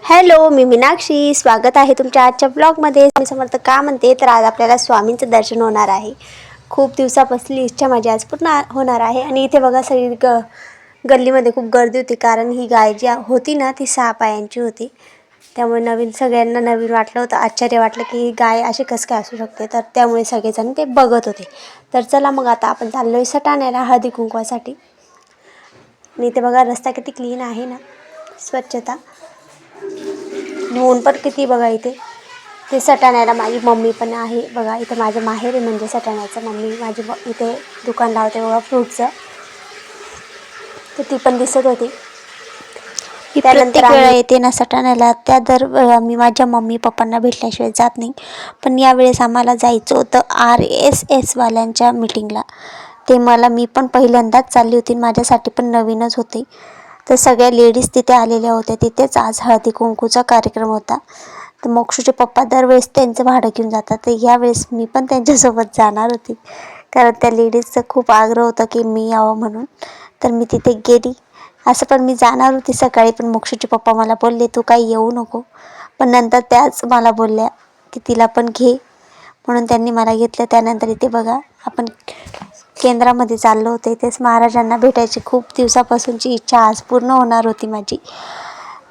Hello मी मीनाक्षी. स्वागत आहे तुमच्या आजच्या ब्लॉगमध्ये. मी समर्थ का म्हणते तर आज आपल्याला स्वामींचं दर्शन होणार आहे. खूप दिवसापासली इच्छा माझी आज पूर्ण होणार आहे. आणि इथे बघा सगळी ग गल्लीमध्ये खूप गर्दी होती कारण ही गाय जी होती ना ती सहा पायांची होती. त्यामुळे नवीन सगळ्यांना नवीन वाटलं होतं आश्चर्य वाटलं की ही गाय अशी कसं काय असू शकते? तर त्यामुळे सगळेजण ते बघत होते. तर चला मग आता आपण चाललो आहे सटाण्याला हळदी कुंकवासाठी. आणि इथे बघा रस्ता किती क्लीन आहे ना स्वच्छता. आणि ऊन पण किती बघा इथे. ते सटाण्याला माझी मम्मी पण आहे. बघा इथे माझं माहेर आहे म्हणजे सटाण्याचं मम्मी. माझी इथे दुकान लावते बघा फ्रूटचं. तर ती पण दिसत होती. त्यानंतर प्रत्येक वेळा येते ना सटाण्याला. त्या दर मी माझ्या मम्मी पप्पांना भेटल्याशिवाय जात नाही. पण यावेळेस आम्हाला जायचं होतं आर एस एसवाल्यांच्या मिटिंगला ते मला मी पण पहिल्यांदाच चालली होती माझ्यासाठी पण नवीनच होते. तर सगळ्या लेडीज तिथे आलेल्या होत्या. तिथेच आज हळदी कुंकूचा कार्यक्रम होता. तर मोक्षूचे पप्पा दरवेळेस त्यांचं भाडं घेऊन जातात. तर यावेळेस मी पण त्यांच्यासोबत जाणार होती. कारण त्या लेडीजचं खूप आग्रह होता की मी यावं म्हणून. तर मी तिथे गेली. असं पण मी जाणार होती सकाळी पण मोक्षूचे पप्पा मला बोलले तू काही येऊ नको. पण नंतर त्याच मला बोलल्या की तिला पण घे. म्हणून त्यांनी मला घेतलं. त्यानंतर इथे बघा आपण केंद्रामध्ये चाललो होते. तेच महाराजांना भेटायची खूप दिवसापासूनची इच्छा आज पूर्ण होणार होती माझी.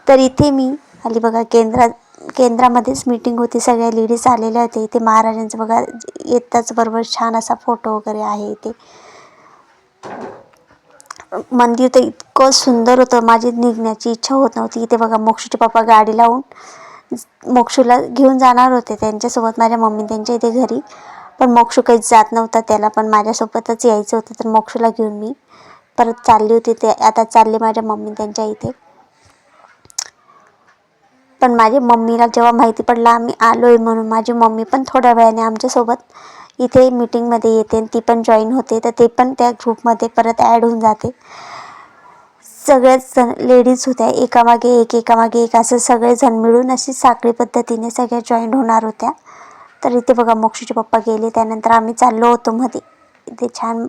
तर इथे मी आली बघा केंद्रात केंद्रामध्येच मीटिंग होती. सगळ्या लेडीज आलेल्या होत्या. इथे महाराजांचं बघा येताच बरोबर छान असा फोटो वगैरे आहे इथे. मंदिर तर इतकं सुंदर होतं. माझी निघण्याची इच्छा होत नव्हती. इथे बघा मोक्षूचे पप्पा गाडी लावून मोक्षूला घेऊन जाणार होते. त्यांच्यासोबत माझ्या मम्मी त्यांच्या इथे घरी. पण मोक्षू काहीच जात नव्हता त्याला पण माझ्यासोबतच यायचं होतं तर मोक्षूला घेऊन मी परत चालली होती. ते आता चालले माझ्या मम्मी त्यांच्या इथे. पण माझ्या मम्मीला जेव्हा माहिती पडलं आम्ही आलो आहे म्हणून माझी मम्मी पण थोड्या वेळाने आमच्यासोबत इथे मीटिंगमध्ये येते आणि ती पण जॉईन होते तर ते पण त्या ग्रुपमध्ये परत ॲड होऊन जाते. सगळ्याच जण लेडीज होत्या एकामागे एक एकामागे एक असं सगळेजण मिळून अशी साखळी पद्धतीने सगळ्या जॉईन होणार होत्या. तर इथे बघा मोक्षीचे पप्पा गेले. त्यानंतर आम्ही चाललो होतो मध्ये इथे छान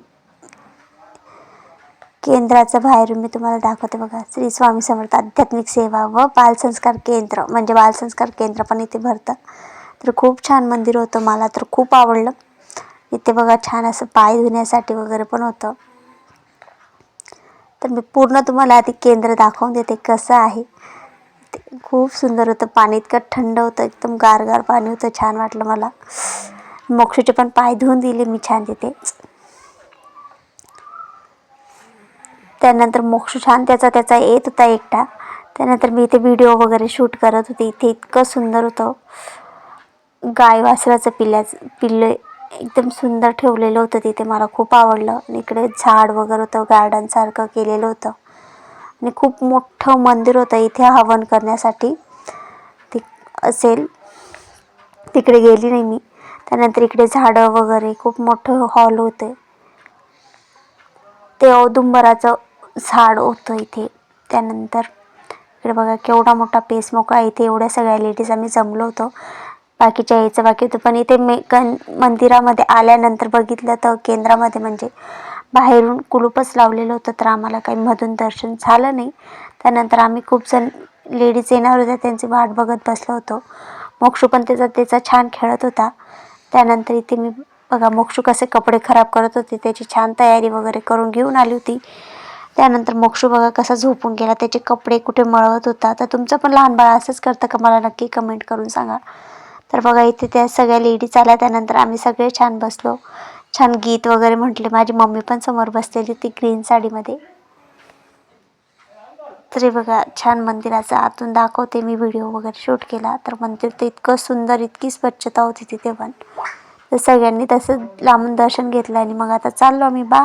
केंद्राचं बाहेरून मी तुम्हाला दाखवते बघा. श्री स्वामी समर्थ आध्यात्मिक सेवा व बालसंस्कार केंद्र म्हणजे बालसंस्कार केंद्र पण इथे भरतं. तर खूप छान मंदिर होतं मला तर खूप आवडलं. इथे बघा छान असं पाय धुण्यासाठी वगैरे पण होतं. तर मी पूर्ण तुम्हाला आधी केंद्र दाखवून देते कसं आहे. खूप सुंदर होतं. पाणी इतकं थंड होतं एकदम गारगार पाणी होतं. छान वाटलं मला. मोक्षूचे पण पाय धुवून दिले मी छान तिथे. त्यानंतर मोक्ष छान त्याचा त्याचा येत होता एकटा. त्यानंतर मी इथे व्हिडिओ वगैरे शूट करत होते. इथे इतकं सुंदर होतं. गाय वासराचं पिल्ल्याचं पिल्ले एकदम सुंदर ठेवलेलं होतं तिथे. मला खूप आवडलं. इकडे झाड वगैरे होतं गार्डनसारखं केलेलं होतं. आणि खूप मोठं मंदिर होतं इथे हवन करण्यासाठी. ते असेल. तिकडे गेली नाही मी. त्यानंतर इकडे झाडं वगैरे खूप मोठं हॉल होते. ते औदुंबराचं झाड होतं इथे. त्यानंतर इकडे बघा केवढा मोठा पेस मोकळा इथे. एवढ्या सगळ्या लेडीज आम्ही जमलो होतो. बाकीच्या यायचं बाकी होतं. पण इथे मे गण मंदिरामध्ये आल्यानंतर बघितलं तर केंद्रामध्ये म्हणजे बाहेरून कुलूपच लावलेलं होतं तर आम्हाला काही मधून दर्शन झालं नाही. त्यानंतर आम्ही खूप जण लेडीज येणार होत्या त्यांची वाट बघत बसलो होतो. मोक्षू पण त्याचा त्याचा छान खेळत होता. त्यानंतर इथे मी बघा मोक्षू कसे कपडे खराब करत होते त्याची छान तयारी वगैरे करून घेऊन आली होती. त्यानंतर मोक्षू बघा कसा झोपून गेला त्याचे कपडे कुठे मळवत होता. तर तुमचं पण लहान बाळ असंच करतं का मला नक्की कमेंट करून सांगा. तर बघा इथे त्या सगळ्या लेडीज आल्या त्यानंतर आम्ही सगळे छान बसलो. छान गीत वगैरे म्हटले. माझी मम्मी पण समोर बसलेली ती ग्रीन साडीमध्ये. तरी बघा छान मंदिराचं आतून दाखवते मी व्हिडिओ वगैरे शूट केला. तर मंदिर तर इतकं सुंदर इतकी स्वच्छता होती तिथे पण. तर सगळ्यांनी तसं लांबून दर्शन घेतलं आणि मग आता चाललो आम्ही बा